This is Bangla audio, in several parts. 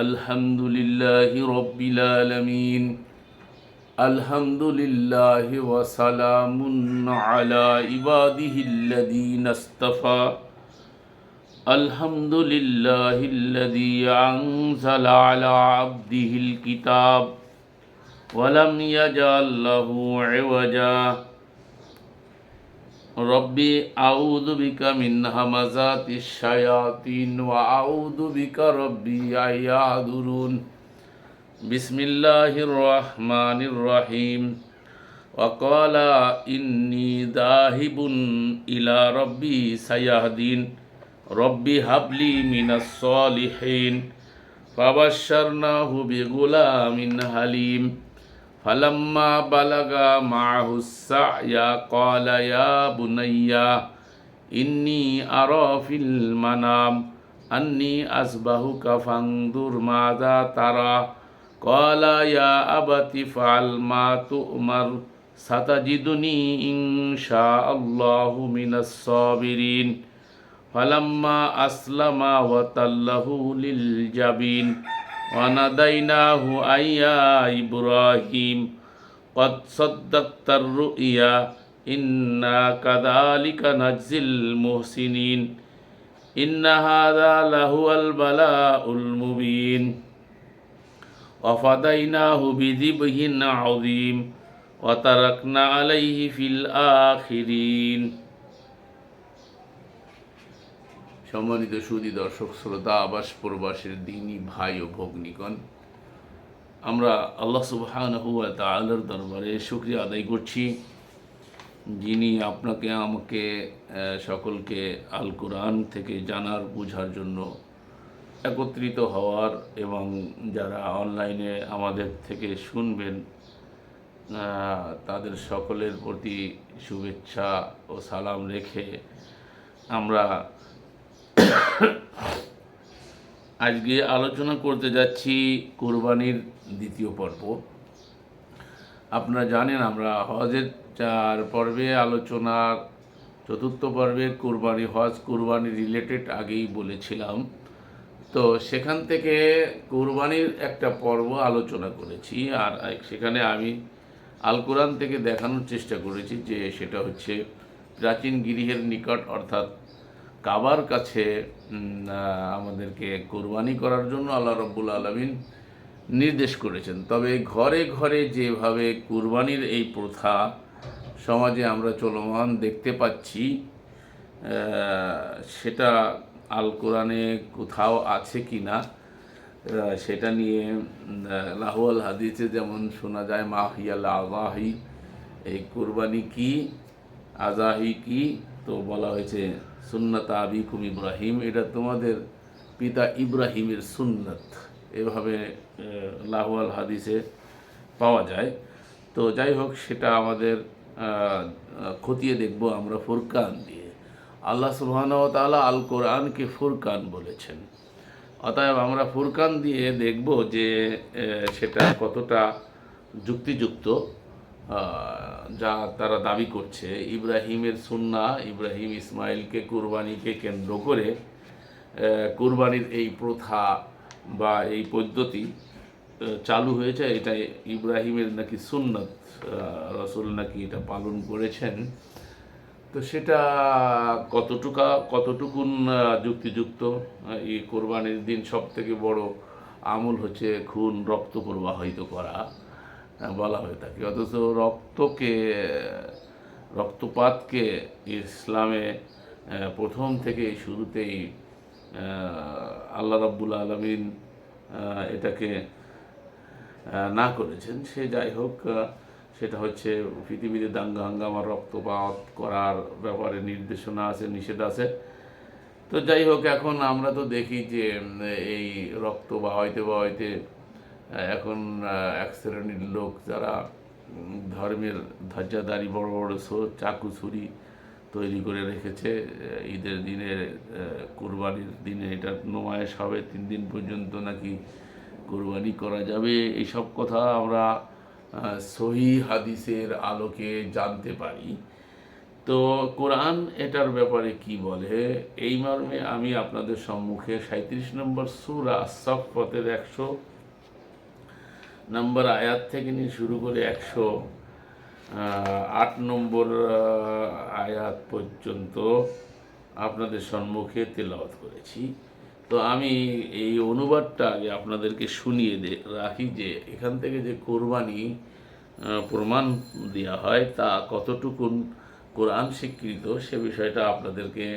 الحمد لله رب العالمين الحمد لله وسلام على عباده الذين اصطفى الحمد لله الذي أنزل على عبده الكتاب ولم يجعل له عوجا ربي أعوذ بك من همزات الشياطين وأعوذ بك ربي أن يحضرون. بسم الله الرحمن الرحيم. وقال إني ذاهب إلى ربي سيهدين. ربي هب لي من الصالحين. فبشرناه بغلام حليم. فلما بلغ معه السعي قال يا بني إني أرى في المنام أني أسبحك فانظر ماذا ترى قال يا أبت فعل ما تؤمر ستجدني إن شاء الله من الصابرين فلما أسلم وتله للجبين وناديناه أن يا إبراهيم قد صدقت الرؤيا إنا كذلك نجزي المحسنين إن هذا لهو البلاء المبين وفديناه بذبح عظيم وتركنا عليه في الآخرين সম্মানিত সুদী দর্শক, শ্রোতা আবাস প্রবাসের দিনই ভাই ও ভগ্নিগণ, আমরা আল্লাহ সুবহান হুয়া দরবারে শুক্রিয়া আদায় করছি। যিনি আপনাকে, আমাকে সকলকে আল কোরআন থেকে জানার, বোঝার জন্য একত্রিত হওয়ার এবং যারা অনলাইনে আমাদের থেকে শুনবেন তাদের সকলের প্রতি শুভেচ্ছা ও সালাম রেখে আমরা আজকে আলোচনা করতে যাচ্ছি কোরবানির দ্বিতীয় পর্ব। আপনারা জানেন, আমরা হজের চার পর্বে আলোচনার চতুর্থ পর্বে কোরবানি, হজ কোরবানি রিলেটেড আগেই বলেছিলাম। তো সেখান থেকে কোরবানির একটা পর্ব আলোচনা করেছি আর সেখানে আমি আল কোরআন থেকে দেখানোর চেষ্টা করেছি যে সেটা হচ্ছে প্রাচীন গৃহের নিকট অর্থাৎ কাবার কাছে আমাদেরকে কোরবানি করার জন্য আল্লাহ রব্বুল আলমিন নির্দেশ করেছেন। তবে ঘরে ঘরে যেভাবে কুরবানির এই প্রথা সমাজে আমরা চলমান দেখতে পাচ্ছি সেটা আল কোরআনে কোথাও আছে কি না সেটা নিয়ে লাহুয়াল হাদিসে যেমন শোনা যায় মাহিয়াল আজাহি এই কুরবানি কি আজাহি কি, তো বলা হয়েছে সুন্নত আবিকুম ইব্রাহিম এটা তোমাদের পিতা ইব্রাহিমের সুন্নত। এভাবে আহ, লাহুয়াল হাদিসে পাওয়া যায়। তো যাই হোক সেটা আমাদের খতিয়ে দেখব আমরা ফুরকান দিয়ে। আল্লাহ তাআলা আল কোরআনকে ফুরকান বলেছেন। অতএব আমরা ফুরকান দিয়ে দেখব যে সেটা কতটা যুক্তিযুক্ত। যা তারা দাবি করছে, ইব্রাহিমের সুন্না, ইব্রাহিম ইসমাইলকে কুরবানিকে কেন্দ্র করে কুরবানির এই প্রথা বা এই পদ্ধতি চালু হয়েছে। এটা ইব্রাহিমের নাকি সুন্নত রসুল নাকি এটা পালন করেছেন। তো সেটা কতটুকা, কতটুকুন যুক্তিযুক্ত? এই কোরবানির দিন সব থেকে বড় আমল হচ্ছে খুন রক্ত প্রবাহিত করা। বলা হয়ে থাকে। অথচ রক্তকে রক্তপাতকে ইসলামে প্রথম থেকে শুরুতেই আল্লাহ রাব্বুল আলমিন এটাকে না করেছেন। সে যাই হোক সেটা হচ্ছে পৃথিবীতে দাঙ্গা হাঙ্গামা রক্তপাত করার ব্যাপারে নির্দেশনা আছে নিষেধ আছে। তো যাই হোক এখন আমরা তো দেখি যে এই রক্ত বাহাইতে বা আহ, এখন এক শ্রেণির লোক যারা ধর্মের ধ্বজাদারি বড় বড় সো- চাকু ছুরি তৈরি করে রেখেছে ঈদের দিনে কুরবানির দিনে এটা নোমায়েশ হবে, তিন দিন পর্যন্ত নাকি কোরবানি করা যাবে, এইসব কথা আমরা সহি হাদিসের আলোকে জানতে পারি। তো কোরআন এটার ব্যাপারে কি বলে? এই মর্মে আমি আপনাদের সম্মুখে সাঁত্রিশ নম্বর সুরা সফতের একশো নম্বর আয়াত থেকে নিয়ে শুরু করে একশো আট নম্বর আয়াত পর্যন্ত আপনাদের সম্মুখে তেলাওয়াত করেছি। তো আমি এই অনুবাদটা আগে আপনাদেরকে শুনিয়ে দে, রাখি যে এখান থেকে যে কোরবানি প্রমাণ দেওয়া হয় তা কতটুকুন কোরআন স্বীকৃত সে বিষয়টা আপনাদেরকে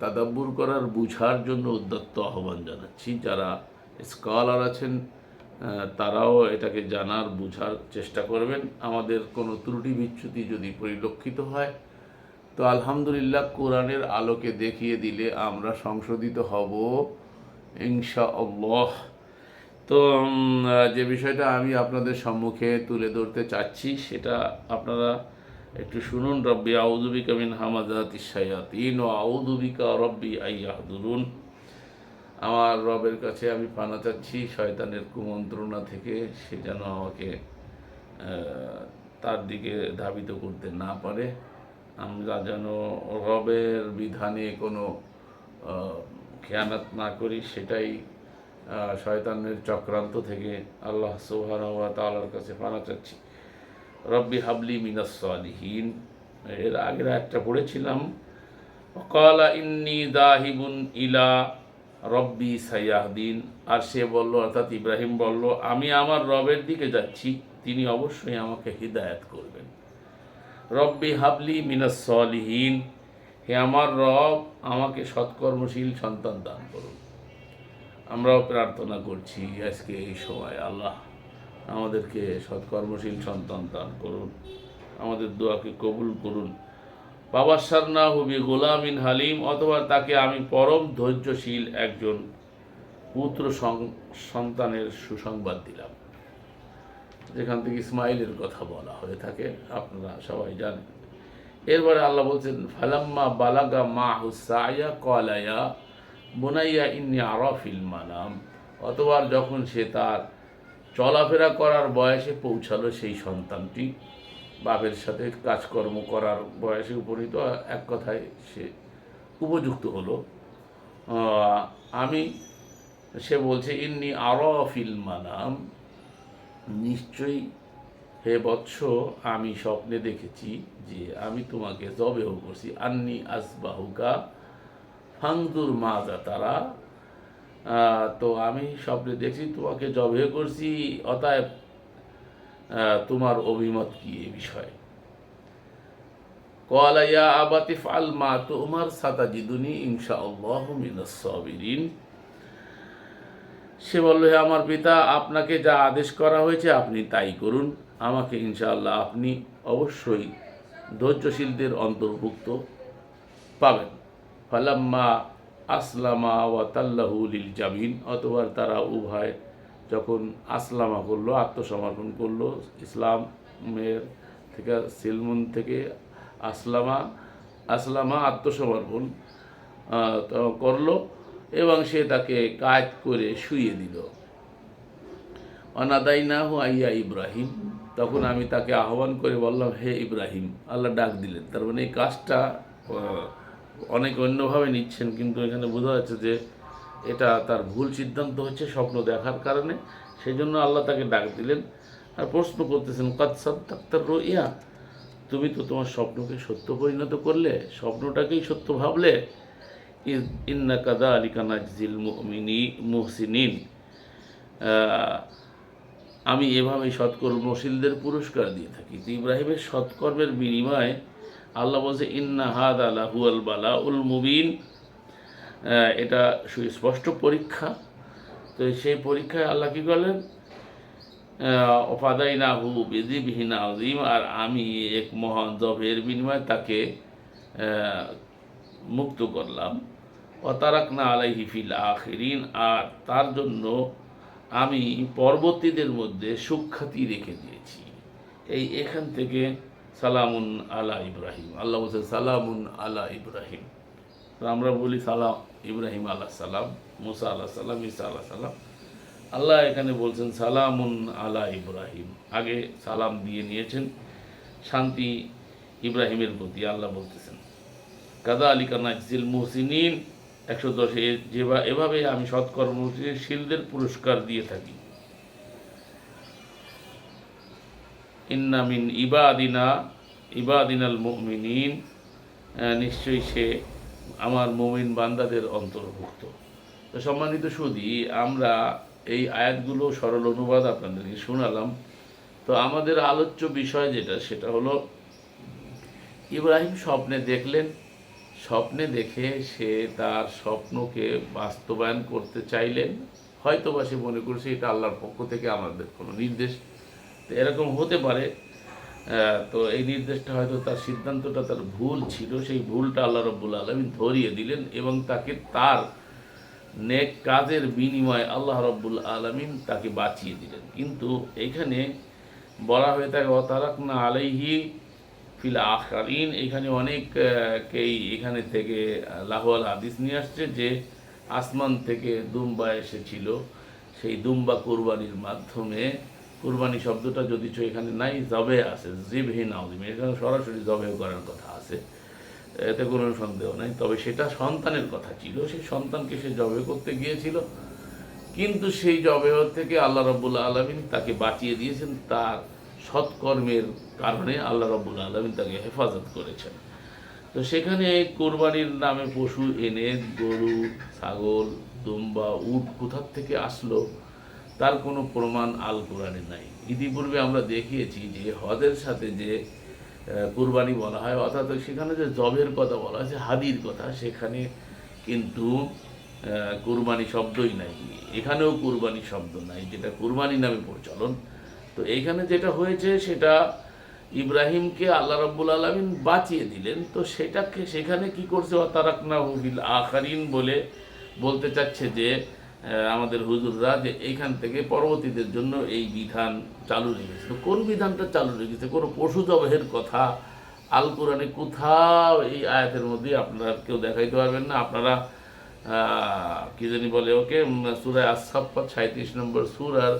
তাদাব্বুর করার বুঝার জন্য উদ্যত্ত আহ্বান জানাচ্ছি। যারা স্কলার আছেন তারাও এটাকে জানার, বুঝার চেষ্টা করবেন। আমাদের কোনো ত্রুটি বিচ্যুতি যদি পরিলক্ষিত হয়, তো আলহামদুলিল্লাহ কোরআনের আলোকে দেখিয়ে দিলে আমরা সংশোধিত হব ইনশা আল্লাহ তো যে বিষয়টা আমি আপনাদের সম্মুখে তুলে ধরতে চাচ্ছি, সেটা আপনারা একটু শুনুন। রব্বি আউদুবিকা মিন হামাজাতি শায়াতিন ও আউদুবিকা রব্বি আইয়াহদুরুন আমার রবের কাছে আমি পানা চাচ্ছি শয়তানের কুমন্ত্রণা থেকে সে যেন আমাকে তার দিকে ধাবিত করতে না পারে। আমরা যেন রবের বিধানে কোনো খেয়ানাত না করি, সেটাই শয়তানের চক্রান্ত থেকে আল্লাহ সুবহানাহু তালার কাছে পানা চাচ্ছি। রব্বি হাবলি মিনাস সালিহিন। এর আগের একটা পড়েছিলাম। কলা ইন্নি দাহিবুন ইলা রব্বি সাইয়াহদিন। আর সে বলল, অর্থাৎ ইব্রাহিম বলল, আমি আমার রবের দিকে যাচ্ছি, তিনি অবশ্যই আমাকে হিদায়াত করবেন। রব্বি হাবলি মিনাস হে আমার রব, আমাকে সৎকর্মশীল সন্তান দান করুন। আমরাও প্রার্থনা করছি আজকে এই সময়, আল্লাহ আমাদেরকে সৎকর্মশীল সন্তান দান করুন। আমাদের দোয়াকে কবুল করুন। বাবাসার না হবি গোলামিন হালিম, অথবা তাকে আমি পরম ধৈর্যশীল একজন পুত্র সন্তানের সুসংবাদ দিলাম। যেখান থেকে ইসমাইলের কথা বলা হয়ে থাকে, আপনারা সবাই জানেন। এরপরে আল্লাহ বলছেন, ফালাম্মা বালাগা মা হুসাইয়া কলায়া বুনাইয়া ইন্নি আরফিল মানাম। অতবার যখন সে তার চলাফেরা করার বয়সে পৌঁছালো সেই সন্তানটি বাপের সাথে কাজকর্ম করার বয়সে উপনীত এক কথায় সে উপযুক্ত হলো। আমি, সে বলছে, ইন্নি আরফিল মানাম। নিশ্চয়ই হে বৎস, আমি স্বপ্নে দেখেছি যে আমি তোমাকে জবেহ করছি। আন্নি আসবাহুকা ফাংদুর মাজা তারা। তো আমি স্বপ্নে দেখছি তোমাকে জবে করছি, অতএব তোমার অভিমত কি এ বিষয়ে? কলা ইয়া আবাতি ফাল মা তোমার সাতাজিদুনি ইনশা আল্লাহ মিনাস সে বলল, হে আমার পিতা, আপনাকে যা আদেশ করা হয়েছে আপনি তাই করুন। আমাকে ইনশাআল্লাহ আপনি অবশ্যই ধৈর্যশীলদের অন্তর্ভুক্ত পাবেন। ফালাম্মা আসলামা ওয়া তাল্লাহু লিল জামিন অথবা তারা উভয় আসলামা করল, আত্মসমর্পণ করল ইসলামের থেকে, সিলমুন থেকে আসলামা আসলামা আত্মসমর্পণ করল এবং সে তাকে কাজ করে শুইয়ে দিল। অনাদাইনাহু আইয়া ইব্রাহিম। তখন আমি তাকে আহ্বান করে বললাম, হে ইব্রাহিম, আল্লাহ ডাক দিলেন। তার মানে এই কাজটা অনেক অন্যভাবে নিচ্ছেন, কিন্তু এখানে বোঝা যাচ্ছে যে এটা তার ভুল সিদ্ধান্ত হচ্ছে, স্বপ্ন দেখার কারণে। সেই জন্য আল্লাহ তাকে ডাক দিলেন আর প্রশ্ন করতেছেন, কাদ সাদ্দাক্তার রইয়া? তুমি তো তোমার স্বপ্নকে সত্য পরিণত করলে, স্বপ্নটাকেই সত্য ভাবলে। ইন্না কাদা আলিকা নাজিল মুমিনি, মুহসিনিন। আমি এভাবেই সৎকর্মশীলদের পুরস্কার দিয়ে থাকি। তো ইব্রাহিমের সৎকর্মের বিনিময়ে আল্লাহ বলছে, ইন্না হাদ আলা হুয়াল বালা উল মুবিন। এটা সুস্পষ্ট পরীক্ষা। তো সেই পরীক্ষায় আল্লাহ কী করলেন? অফাদাই না হু বিধিবিহীন আজিম আর আমি এক মহান জবের বিনিময়ে তাকে মুক্ত করলাম। অতারাক না আলাইহি ফিল আখিরিন, আর তার জন্য আমি পরবর্তীদের মধ্যে সুখ্যাতি রেখে দিয়েছি। এই এখান থেকে সালামুন আলা ইব্রাহিম। আল্লাহ সালামুন আলা ইব্রাহিম। আমরা বলি সালাম। ইব্রাহিম আল্লাহ সালাম, মুসা আল্লাহ সালাম ইসা আল্লাহ সালাম। আল্লাহ এখানে বলছেন, সালামুন আলা ইব্রাহিম। আগে সালাম দিয়ে নিয়েছেন, শান্তি ইব্রাহিমের প্রতি আল্লাহ বলতেছেন। কাদা আলী কানাজিল মুহসিনিন, একশো দশে যেবা, এভাবে আমি সৎকর্মশীলদের পুরস্কার দিয়ে থাকি। ইন্নামিন ইবাদিনা, ইবাদিনাল মুমিনিন নিশ্চয়ই সে আমার মুমিন বান্দাদের অন্তর্ভুক্ত। তো সম্মানিত সুদী আমরা এই আয়াতগুলো সরল অনুবাদ আপনাদেরকে শোনালাম। তো আমাদের আলোচ্য বিষয় যেটা, সেটা হলো, ইব্রাহিম স্বপ্নে দেখলেন, স্বপ্নে দেখে সে তার স্বপ্নকে বাস্তবায়ন করতে চাইলেন। হয়তো বা সে মনে করছে এটা আল্লাহর পক্ষ থেকে আমাদের কোনো নির্দেশ। তো এরকম হতে পারে তো এই নির্দেশটা হয়তো তার সিদ্ধান্তটা, তার ভুল ছিল, সেই ভুলটা আল্লাহ রব্বুল আলমিন ধরিয়ে দিলেন এবং তাকে তার নেক কাজের বিনিময়ে আল্লাহ রব্বুল আলমিন তাকে বাঁচিয়ে দিলেন। কিন্তু এখানে বলা হয়ে থাকে অতারাক না আলাইহি ফিল আখারিন। এখানে অনেককেই এখানে থেকে লাহোয়াল হাদিস নিয়ে আসছে যে, আসমান থেকে দুম্বা এসেছিল। সেই দুম্বা কোরবানির মাধ্যমে কুরবানি শব্দটা যদি এখানে নাই, জবে আছে জিবহি নাউজিম এখানে সরাসরি জবে করার কথা আছে। এতে কোনো সন্দেহ নাই। তবে সেটা সন্তানের কথা ছিল। সেই সন্তানকে সে জবে করতে গিয়েছিল। কিন্তু সেই জবেহ থেকে আল্লাহ রব্বুল আলমিন তাকে বাঁচিয়ে দিয়েছেন। তার সৎকর্মের কারণে আল্লাহ রব্বুল আলমিন তাকে হেফাজত করেছেন। তো সেখানে কোরবানির নামে পশু এনে গরু, ছাগল, দুম্বা, উট কোথার থেকে আসলো? তার কোনো প্রমাণ আল কোরআনে নাই। ইতিপূর্বে আমরা দেখিয়েছি যে হজের সাথে যে কুরবানি বলা হয়, অর্থাৎ সেখানে যে জবের কথা বলা হয়েছে, হাদির কথা, সেখানে কিন্তু কুরবানি শব্দই নাই। এখানেও কুরবানি শব্দ নাই, যেটা কুরবানি নামে প্রচলন। তো এখানে যেটা হয়েছে, সেটা ইব্রাহিমকে আল্লাহ রব্বুল আলমিন বাঁচিয়ে দিলেন। তো সেটাকে, সেখানে কি করছে তারাকনা হুবিল আখারিন বলে বলতে চাচ্ছে যে আমাদের হুজুররা যে এইখান থেকে পরবর্তীদের জন্য এই বিধান চালু রেখেছে। তো কোন বিধানটা চালু রেখেছে? কোনো পশু জবাহের কথা? আল কোরআনে কোথাও এই আয়াতের মধ্যে আপনারা কেউ দেখাইতে পারবেন না। আপনারা কি জানি বলে ওকে সুরায় আসাপ্পা সাঁত্রিশ নম্বর সুর আর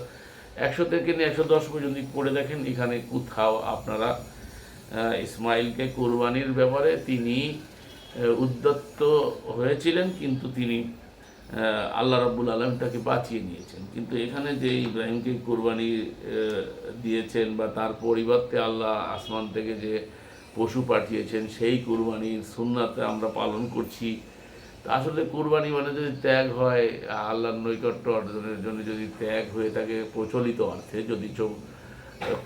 একশো থেকে নিয়ে একশো দশ পর্যন্ত পড়ে দেখেন। এখানে কোথাও আপনারা ইসমাইলকে কোরবানির ব্যাপারে তিনি উদ্যত্ত হয়েছিলেন, কিন্তু তিনি আল্লাহ রাব্বুল আলম তাকে বাঁচিয়ে নিয়েছেন। কিন্তু এখানে যে ইব্রাহিমকে কোরবানি দিয়েছেন বা তার পরিবর্তে আল্লাহ আসমান থেকে যে পশু পাঠিয়েছেন, সেই কোরবানির সুন্নাতে আমরা পালন করছি। আসলে কোরবানি মানে যদি ত্যাগ হয়, আল্লাহর নৈকট্য অর্জনের জন্য যদি ত্যাগ হয়ে থাকে, প্রচলিত অর্থে যদি চোখ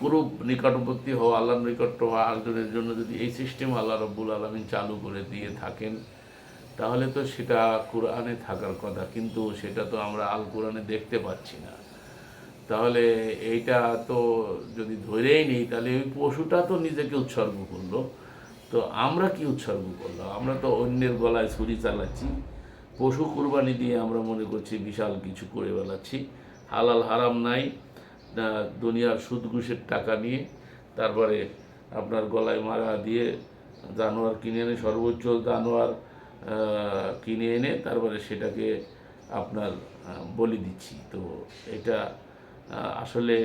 কুরুপ নিকটবর্তী হওয়া, আল্লাহর নৈকট্য হওয়া অর্জনের জন্য যদি এই সিস্টেম আল্লাহ রব্বুল আলমিন চালু করে দিয়ে থাকেন তাহলে তো সেটা কোরআনে থাকার কথা, কিন্তু সেটা তো আমরা আল কোরআনে দেখতে পাচ্ছি না। তাহলে এইটা তো যদি ধরেই নেই, তাহলে ওই পশুটা তো নিজেকে উৎসর্গ করল। তো আমরা কি উৎসর্গ করলাম? আমরা তো অন্যের গলায় ছুরি চালাচ্ছি। পশু কুরবানি দিয়ে আমরা মনে করছি বিশাল কিছু করে বেলাচ্ছি হালাল হারাম নাই দুনিয়ার সুদ ঘুষের টাকা নিয়ে তারপরে আপনার গলায় মারা দিয়ে জানোয়ার কিনে এনে সর্বোচ্চ জানোয়ার কিনে এনে তারপরে সেটাকে আপনার বলি দিচ্ছি। তো এটা আসলে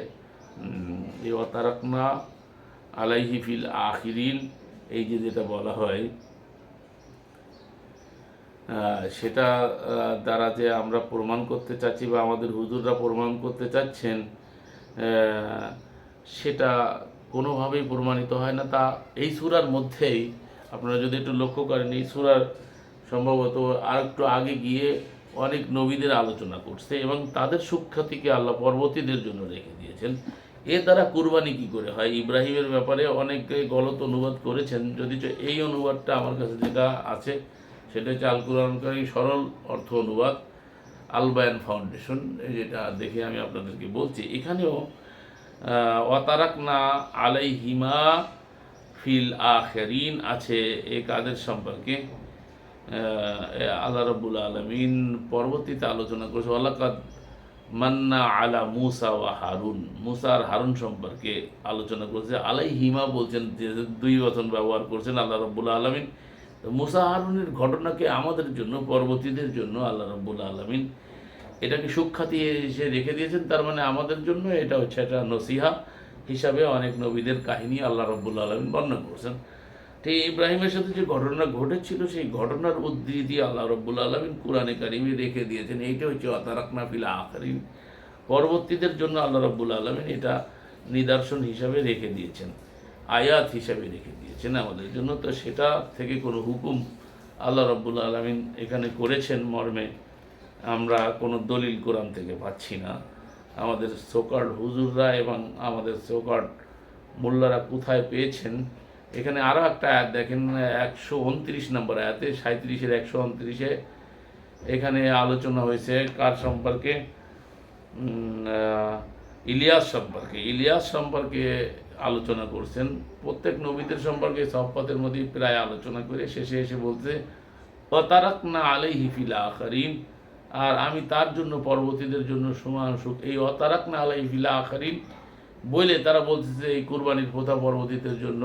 অতারাকনা আলাইহি ফিল আখিরিন, এই যে যেটা বলা হয় সেটা দ্বারা যে আমরা প্রমাণ করতে চাচ্ছি বা আমাদের হুজুররা প্রমাণ করতে চাচ্ছেন সেটা কোনোভাবেই প্রমাণিত হয় না। তা এই সুরার মধ্যেই আপনারা যদি একটু লক্ষ্য করেন, এই সুরার সম্ভবত আর একটু আগে গিয়ে অনেক নবীদের আলোচনা করছে এবং তাদের সুখ্যাতিকে আল্লাহ পরবর্তীদের জন্য রেখে দিয়েছেন। এর দ্বারা কুরবানি কি করে হয়? ইব্রাহিমের ব্যাপারে অনেকে গলত অনুবাদ করেছেন। যদি এই অনুবাদটা আমার কাছে যেটা আছে, সেটা হচ্ছে আল কোরআনকারী সরল অর্থ অনুবাদ, আলবায়ান ফাউন্ডেশন যেটা দেখে আমি আপনাদেরকে বলছি। এখানেও অতারাক না আলাই হিমা ফিল আখেরিন আছে এ কাদের সম্পর্কে? আল্লাহ রব্বুল আলমিন পরবর্তীতে আলোচনা করেছে আল্লাকাদ মান্না আলা মুসা ওয়া হারুন। মুসা আর হারুন সম্পর্কে আলোচনা করেছে। আলাই হিমা বলছেন যে দুই বচন ব্যবহার করছেন আল্লাহ রব্বুল আলমিন। মুসা হারুনের ঘটনাকে আমাদের জন্য, পরবর্তীদের জন্য আল্লাহ রব্বুল আলমিন এটাকে সুখ্যাতি এসে রেখে দিয়েছেন। তার মানে আমাদের জন্য এটা হচ্ছে একটা নসিহা হিসাবে অনেক নবীদের কাহিনী আল্লাহ রব্বুল আলমিন বর্ণনা করেছেন। ঠিক ইব্রাহিমের সাথে যে ঘটনা ঘটেছিল, সেই ঘটনার উদ্ধৃতি আল্লাহ রব্বুল আলমিন কোরআনে কারিমে রেখে দিয়েছেন। এইটা হচ্ছে অতারাকনা ফিলা আখরিন। পরবর্তীদের জন্য আল্লাহ রব্বুল আলমিন এটা নিদর্শন হিসাবে রেখে দিয়েছেন, আয়াত হিসাবে রেখে দিয়েছেন আমাদের জন্য। তো সেটা থেকে কোনো হুকুম আল্লাহ রব্বুল আলমিন এখানে করেছেন মর্মে আমরা কোনো দলিল কোরআন থেকে পাচ্ছি না। আমাদের সোকার্ড হুজুররা এবং আমাদের সোকার্ড মোল্লারা কোথায় পেয়েছেন এখানে আরও একটা আয়াত দেখেন, একশো উনত্রিশ নম্বর আয়াতে সাঁত্রিশের একশো উনত্রিশে এখানে আলোচনা হয়েছে কার সম্পর্কে? ইলিয়াস সম্পর্কে। ইলিয়াস সম্পর্কে আলোচনা করছেন। প্রত্যেক নবীদের সম্পর্কে সফপথের মধ্যে প্রায় আলোচনা করে শেষে এসে বলছে অতারাক না আলাই হিফিল আখারিন। আর আমি তার জন্য, পরবর্তীদের জন্য সমান সুখ। এই অতারাক না আলাই হিফিল আখারিন বলে তারা বলছে যে এই কুরবানির প্রথা পরবর্তীদের জন্য।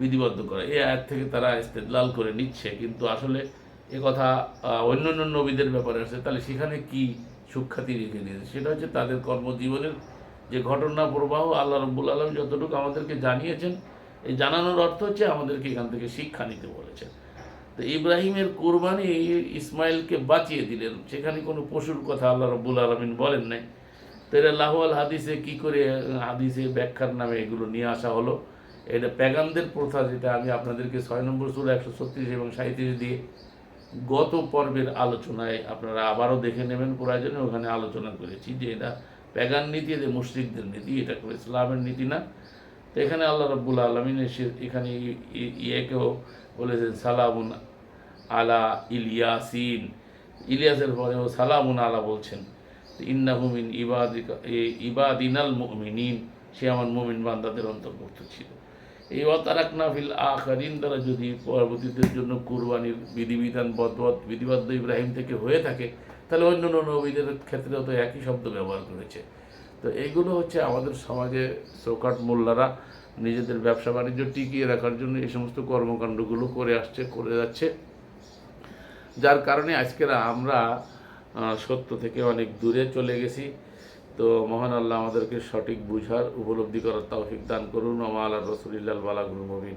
বিধিবদ্ধ করা। এই আয়াত থেকে তারা ইস্তেদলাল করে নিচ্ছে। কিন্তু আসলে এ কথা অন্য অন্য নবীদের ব্যাপারে আছে তাহলে সেখানে কি সুখ্যাতি রেখে দিয়েছে? সেটা হচ্ছে তাদের কর্মজীবনের যে ঘটনা প্রবাহ, আল্লাহ রব্বুল আলম যতটুকু আমাদেরকে জানিয়েছেন, এই জানানোর অর্থ হচ্ছে আমাদেরকে এখান থেকে শিক্ষা নিতে বলেছেন। তো ইব্রাহিমের কোরবানি ইসমাইলকে বাঁচিয়ে দিলেন। সেখানে কোনো পশুর কথা আল্লাহ রব্বুল আলমিন বলেন নাই। তো এটা লাহোয়াল হাদিসে কি করে হাদিসে ব্যাখ্যার নামে এগুলো নিয়ে আসা হলো? এটা প্যাগানদের প্রথা যেটা আমি আপনাদেরকে ছয় নম্বর সুর একশো ছত্রিশ এবং সাঁত্রিশ দিয়ে গত পর্বের আলোচনায় আপনারা আবারও দেখে নেবেন প্রয়োজনে ওখানে আলোচনা করেছি যে এটা প্যাগান নীতি যে মুশরিকদের নীতি, এটা করে ইসলামের নীতি না। তো এখানে আল্লাহ রব্বুল আলমিন এসে এখানে ইয়েকেও বলেছেন, সালামুন আলা ইলিয়াসিন। ইলিয়াসের পরে ও সালামুন আলা বলছেন ইন্নাহুমিন ইবাদিকা, এ- ইবাদিনাল মুমিনিন, সে আমার মুমিন বান্দাদের অন্তর্ভুক্ত ছিল। এই অতারাক নাফিল আখারিন দ্বারা যদি পরবর্তীদের জন্য কুরবানির বিধিবিধান বদবদ বিধিবদ্ধ ইব্রাহিম থেকে হয়ে থাকে, তাহলে অন্য অন্য নবীদের ক্ষেত্রেও তো একই শব্দ ব্যবহার করেছে। তো এইগুলো হচ্ছে আমাদের সমাজে চৌকাট মোল্লারা নিজেদের ব্যবসা বাণিজ্য টিকিয়ে রাখার জন্য এই সমস্ত কর্মকাণ্ডগুলো করে আসছে, করে যাচ্ছে। যার কারণে আজকের আমরা সত্য থেকে অনেক দূরে চলে গেছি। তো মহান আল্লাহ আমাদেরকে সঠিক বুঝার, উপলব্ধি করার তৌফিক দান করুন। ওমা আল্লাহ রসুলিল্লাহ বালাগুল মবিন।